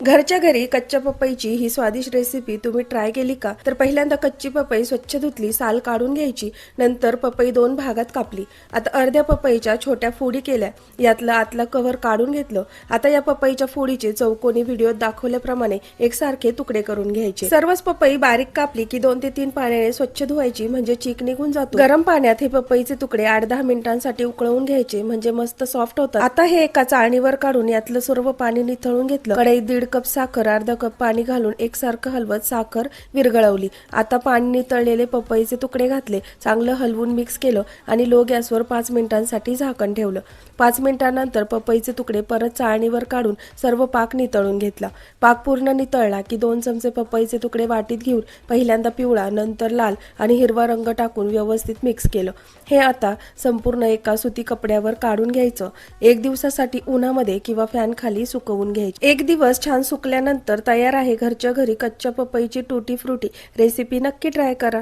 घरच्या घरी कच्च्या पपईची ही स्वादिष्ट रेसिपी तुम्ही ट्राय केली का? तर पहिल्यांदा कच्ची पपई स्वच्छ धुतली साल काढून घ्यायची नंतर पपई दोन भागात कापली. आता अर्ध्या पपईच्या छोट्या फोडी केल्या. यातलं आतला कव्हर काढून घेतलं. आता या पपईच्या फोडीचे चौकोनी व्हिडिओत दाखवल्याप्रमाणे एकसारखे तुकडे करून घ्यायचे. सर्वच पपई बारीक कापली की दोन ते तीन पाण्याने स्वच्छ धुवायची म्हणजे चीक निघून जातो. गरम पाण्यात हे पपईचे तुकडे आठ दहा मिनिटांसाठी उकळवून घ्यायचे म्हणजे मस्त सॉफ्ट होतात. आता हे एका चाळणीवर काढून यातलं सर्व पाणी निथळून घेतलं. कढईत दीड कप साखर अर्धा कप पाणी घालून एकसारखं हलवत साखर विरघळवली. आता पाणी नितळलेले पपईचे तुकडे घातले चांगलं हलवून मिक्स केलं आणि लो गॅसवर पाच मिनिटांसाठी झाकण ठेवलं. पाच मिनिटांनंतर पपईचे तुकडे परत चाळणीवर काढून सर्व पाक नितळून घेतला. पाक पूर्ण नितळला की दोन चमचे पपईचे तुकडे वाटीत घेऊन पहिल्यांदा पिवळा नंतर लाल आणि हिरवा रंग टाकून व्यवस्थित मिक्स केलं. हे आता संपूर्ण एका सुती कपड्यावर काढून घ्यायचं. एक दिवसासाठी उन्हामध्ये किंवा फॅन खाली सुकवून घ्यायचे. एक दिवस छान छान सुकल्यानंतर तयार आहे. घरच्या घरी कच्च्या पपईची टुटी फ्रुटी. रेसिपी नक्की ट्राय करा.